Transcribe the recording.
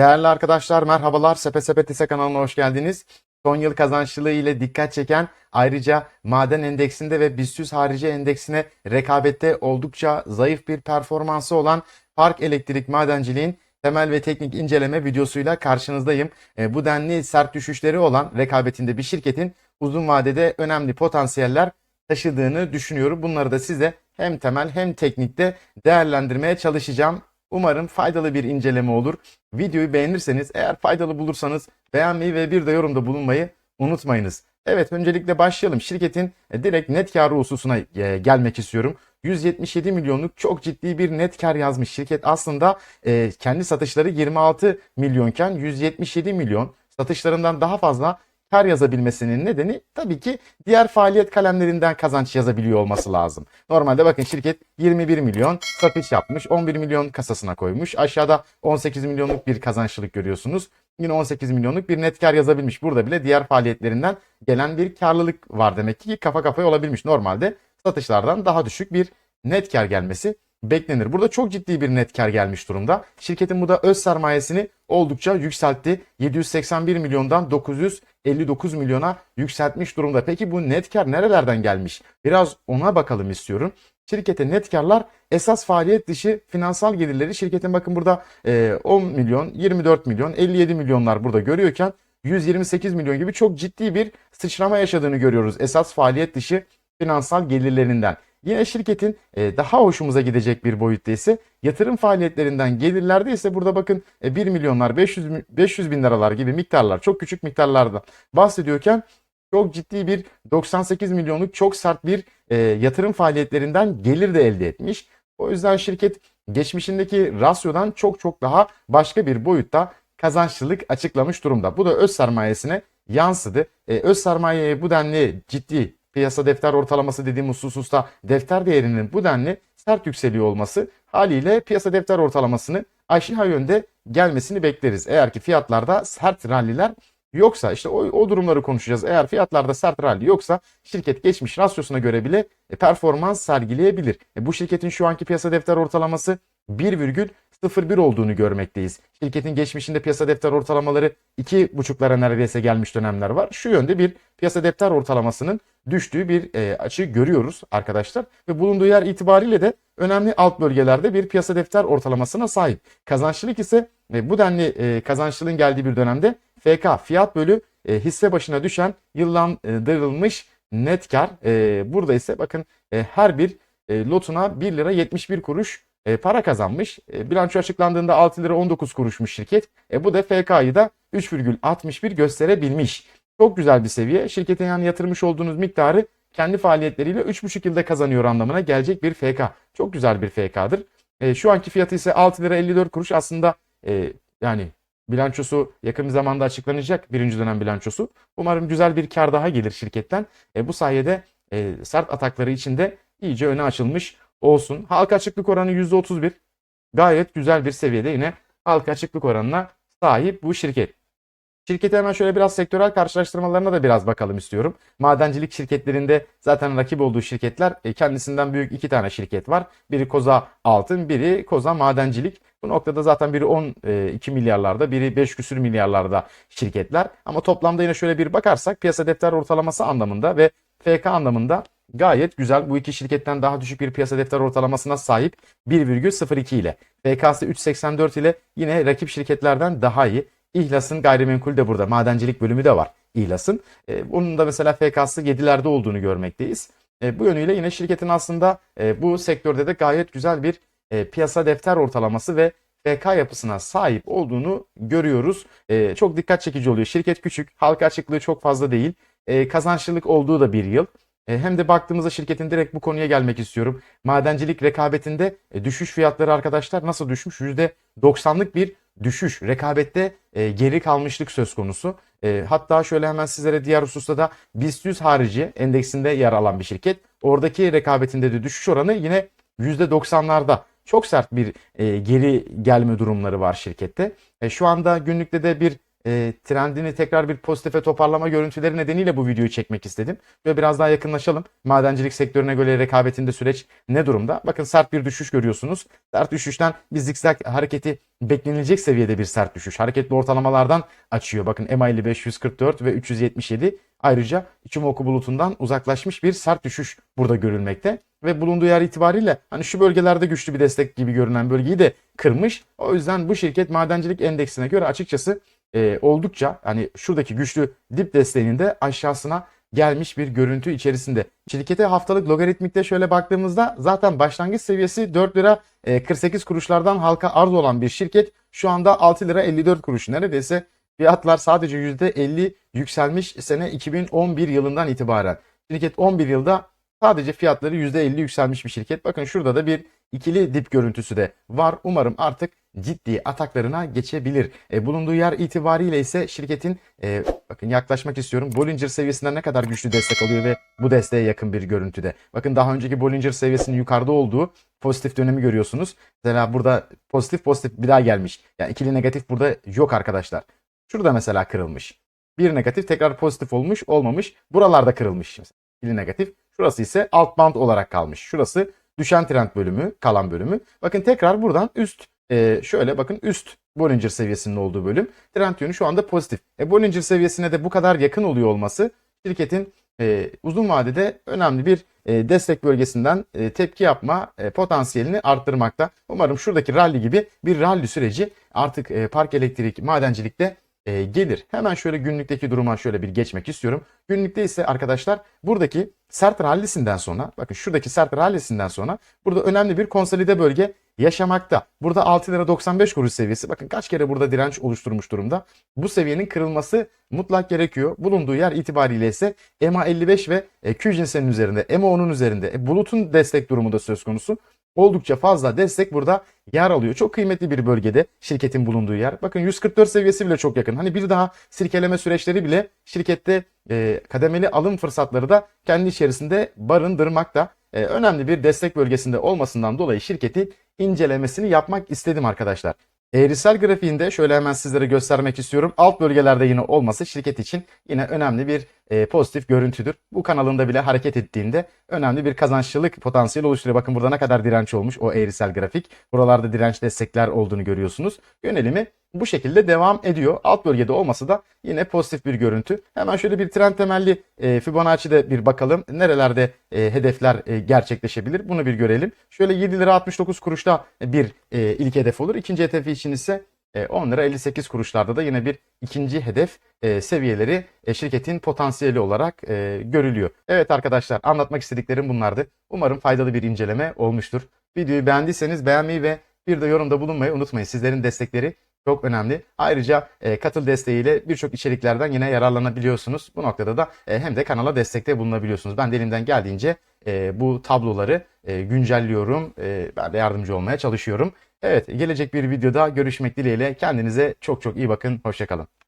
Değerli arkadaşlar merhabalar. Sepe Sepet Hisse kanalına hoş geldiniz. Son yıl kazançlılığı ile dikkat çeken ayrıca maden endeksinde ve BIST harici endeksine rekabette oldukça zayıf bir performansı olan Park Elektrik Madenciliğin temel ve teknik inceleme videosuyla karşınızdayım. E, bu denli sert düşüşleri olan rekabetinde bir şirketin uzun vadede önemli potansiyeller taşıdığını düşünüyorum. Bunları da size hem temel hem teknikte değerlendirmeye çalışacağım. Umarım faydalı bir inceleme olur. Videoyu beğenirseniz eğer faydalı bulursanız beğenmeyi ve bir de yorumda bulunmayı unutmayınız. Evet öncelikle başlayalım. Şirketin e, direkt net karı hususuna e, gelmek istiyorum. 177 milyonluk çok ciddi bir net kar yazmış. Şirket aslında e, kendi satışları 26 milyonken 177 milyon satışlarından daha fazla kar yazabilmesinin nedeni tabii ki diğer faaliyet kalemlerinden kazanç yazabiliyor olması lazım. Normalde bakın şirket 21 milyon satış yapmış, 11 milyon kasasına koymuş. Aşağıda 18 milyonluk bir kazançlılık görüyorsunuz. Yine 18 milyonluk bir net kar yazabilmiş. Burada bile diğer faaliyetlerinden gelen bir karlılık var demek ki kafa kafaya olabilmiş. Normalde satışlardan daha düşük bir net kar gelmesi beklenir. Burada çok ciddi bir net kar gelmiş durumda. Şirketin bu da öz sermayesini oldukça yükseltti. 781 milyondan 959 milyona yükseltmiş durumda. Peki bu net kar nerelerden gelmiş? Biraz ona bakalım istiyorum. Şirkete net karlar esas faaliyet dışı finansal gelirleri şirketin bakın burada e, 10 milyon, 24 milyon, 57 milyonlar burada görüyorken 128 milyon gibi çok ciddi bir sıçrama yaşadığını görüyoruz esas faaliyet dışı finansal gelirlerinden. Yine şirketin e, daha hoşumuza gidecek bir boyutta ise yatırım faaliyetlerinden gelirlerde ise burada bakın e, 1 milyonlar 500, mi- 500 bin liralar gibi miktarlar çok küçük miktarlardan bahsediyorken çok ciddi bir 98 milyonluk çok sert bir e, yatırım faaliyetlerinden gelir de elde etmiş. O yüzden şirket geçmişindeki rasyodan çok çok daha başka bir boyutta kazançlılık açıklamış durumda. Bu da öz sermayesine yansıdı. E, öz sermayeye bu denli ciddi piyasa defter ortalaması dediğim hususta defter değerinin bu denli sert yükseliyor olması haliyle piyasa defter ortalamasını aşağı yönde gelmesini bekleriz. Eğer ki fiyatlarda sert ralliler yoksa işte o, o durumları konuşacağız. Eğer fiyatlarda sert rally yoksa şirket geçmiş rasyosuna göre bile e, performans sergileyebilir. E, bu şirketin şu anki piyasa defter ortalaması 1,01 olduğunu görmekteyiz. Şirketin geçmişinde piyasa defter ortalamaları 2,5'lara neredeyse gelmiş dönemler var. Şu yönde bir piyasa defter ortalamasının düştüğü bir e, açı görüyoruz arkadaşlar. Ve bulunduğu yer itibariyle de önemli alt bölgelerde bir piyasa defter ortalamasına sahip. Kazançlılık ise e, bu denli e, kazançlılığın geldiği bir dönemde FK fiyat bölü e, hisse başına düşen yıllandırılmış net kar. E, burada ise bakın e, her bir e, lotuna 1 lira 71 kuruş e, para kazanmış. E, bilanço açıklandığında 6 lira 19 kuruşmuş şirket. E, bu da FK'yı da 3,61 gösterebilmiş. Çok güzel bir seviye. Şirketin yani yatırmış olduğunuz miktarı kendi faaliyetleriyle 3,5 yılda kazanıyor anlamına gelecek bir FK. Çok güzel bir FK'dır. E, şu anki fiyatı ise 6 lira 54 kuruş. Aslında e, yani bilançosu yakın bir zamanda açıklanacak. Birinci dönem bilançosu. Umarım güzel bir kar daha gelir şirketten. E, bu sayede e, sert atakları içinde iyice öne açılmış olsun. Halka açıklık oranı %31. Gayet güzel bir seviyede yine halka açıklık oranına sahip bu şirket. Şirketi hemen şöyle biraz sektörel karşılaştırmalarına da biraz bakalım istiyorum. Madencilik şirketlerinde zaten rakip olduğu şirketler e, kendisinden büyük iki tane şirket var. Biri Koza Altın, biri Koza Madencilik. Bu noktada zaten biri 12 milyarlarda, biri 5 küsür milyarlarda şirketler. Ama toplamda yine şöyle bir bakarsak piyasa defter ortalaması anlamında ve FK anlamında gayet güzel. Bu iki şirketten daha düşük bir piyasa defter ortalamasına sahip 1,02 ile. FK'sı 3,84 ile yine rakip şirketlerden daha iyi. İhlas'ın gayrimenkul de burada. Madencilik bölümü de var İhlas'ın. E, bunun da mesela FK'sı 7'lerde olduğunu görmekteyiz. E, bu yönüyle yine şirketin aslında e, bu sektörde de gayet güzel bir e, piyasa defter ortalaması ve FK yapısına sahip olduğunu görüyoruz. E, çok dikkat çekici oluyor. Şirket küçük, halka açıklığı çok fazla değil. E, kazançlılık olduğu da bir yıl. E, hem de baktığımızda şirketin direkt bu konuya gelmek istiyorum. Madencilik rekabetinde e, düşüş fiyatları arkadaşlar nasıl düşmüş? %90'lık bir düşüş. Rekabette e, geri kalmışlık söz konusu. E, hatta şöyle hemen sizlere diğer hususta da BIST 100 harici endeksinde yer alan bir şirket. Oradaki rekabetinde de düşüş oranı yine %90'larda. Çok sert bir e, geri gelme durumları var şirkette. E, şu anda günlükte de bir e, trendini tekrar bir pozitife toparlama görüntüleri nedeniyle bu videoyu çekmek istedim. Ve biraz daha yakınlaşalım. Madencilik sektörüne göre rekabetinde süreç ne durumda? Bakın sert bir düşüş görüyorsunuz. Sert düşüşten bir zikzak hareketi beklenilecek seviyede bir sert düşüş. Hareketli ortalamalardan açıyor. Bakın MA55 144 ve 377 ayrıca Ichimoku bulutundan uzaklaşmış bir sert düşüş burada görülmekte. Ve bulunduğu yer itibariyle hani şu bölgelerde güçlü bir destek gibi görünen bölgeyi de kırmış. O yüzden bu şirket madencilik endeksine göre açıkçası e, oldukça hani şuradaki güçlü dip desteğinin de aşağısına gelmiş bir görüntü içerisinde. Şirkete haftalık logaritmikte şöyle baktığımızda zaten başlangıç seviyesi 4 lira e, 48 kuruşlardan halka arz olan bir şirket. Şu anda 6 lira 54 kuruş neredeyse fiyatlar sadece %50 yükselmiş sene 2011 yılından itibaren. Şirket 11 yılda sadece fiyatları %50 yükselmiş bir şirket. Bakın şurada da bir ikili dip görüntüsü de var. Umarım artık ciddi ataklarına geçebilir. E, bulunduğu yer itibariyle ise şirketin e, bakın yaklaşmak istiyorum. Bollinger seviyesinden ne kadar güçlü destek alıyor ve bu desteğe yakın bir görüntüde. Bakın daha önceki Bollinger seviyesinin yukarıda olduğu pozitif dönemi görüyorsunuz. Mesela burada pozitif pozitif bir daha gelmiş. Yani ikili negatif burada yok arkadaşlar. Şurada mesela kırılmış. Bir negatif tekrar pozitif olmuş olmamış. Buralarda kırılmış. Mesela ikili negatif. Şurası ise alt band olarak kalmış. Şurası düşen trend bölümü, kalan bölümü. Bakın tekrar buradan üst e, şöyle bakın üst Bollinger seviyesinin olduğu bölüm. Trend yönü şu anda pozitif. E, Bollinger seviyesine de bu kadar yakın oluyor olması şirketin e, uzun vadede önemli bir e, destek bölgesinden e, tepki yapma e, potansiyelini arttırmakta. Umarım şuradaki rally gibi bir rally süreci artık e, park elektrik madencilikte e, gelir. Hemen şöyle günlükteki duruma şöyle bir geçmek istiyorum. Günlükte ise arkadaşlar buradaki sert rallisinden sonra bakın şuradaki sert rallisinden sonra burada önemli bir konsolide bölge yaşamakta. Burada 6 lira 95 kuruş seviyesi bakın kaç kere burada direnç oluşturmuş durumda. Bu seviyenin kırılması mutlak gerekiyor. Bulunduğu yer itibariyle ise EMA 55 ve e, Q cinsenin üzerinde, EMA 10'un üzerinde. E, bulutun destek durumu da söz konusu. Oldukça fazla destek burada yer alıyor. Çok kıymetli bir bölgede şirketin bulunduğu yer. Bakın 144 seviyesi bile çok yakın. Hani bir daha sirkeleme süreçleri bile şirkette e, kademeli alım fırsatları da kendi içerisinde barındırmakta. E, önemli bir destek bölgesinde olmasından dolayı şirketin incelemesini yapmak istedim arkadaşlar. Eğrisel grafiğinde şöyle hemen sizlere göstermek istiyorum. Alt bölgelerde yine olması şirket için yine önemli bir e, pozitif görüntüdür. Bu kanalında bile hareket ettiğinde önemli bir kazançlılık potansiyeli oluşturuyor. Bakın burada ne kadar direnç olmuş o eğrisel grafik. Buralarda direnç destekler olduğunu görüyorsunuz. Yönelimi bu şekilde devam ediyor. Alt bölgede olması da yine pozitif bir görüntü. Hemen şöyle bir trend temelli e, Fibonacci'de bir bakalım. Nerelerde e, hedefler e, gerçekleşebilir? Bunu bir görelim. Şöyle 7 lira 69 kuruşta bir e, ilk hedef olur. İkinci hedef için ise e, 10 lira 58 kuruşlarda da yine bir ikinci hedef e, seviyeleri e, şirketin potansiyeli olarak e, görülüyor. Evet arkadaşlar anlatmak istediklerim bunlardı. Umarım faydalı bir inceleme olmuştur. Videoyu beğendiyseniz beğenmeyi ve bir de yorumda bulunmayı unutmayın. Sizlerin destekleri çok önemli. Ayrıca e, katıl desteğiyle birçok içeriklerden yine yararlanabiliyorsunuz. Bu noktada da e, hem de kanala destekte bulunabiliyorsunuz. Ben de elimden geldiğince e, bu tabloları e, güncelliyorum. E, ben de yardımcı olmaya çalışıyorum. Evet gelecek bir videoda görüşmek dileğiyle kendinize çok çok iyi bakın. Hoşçakalın.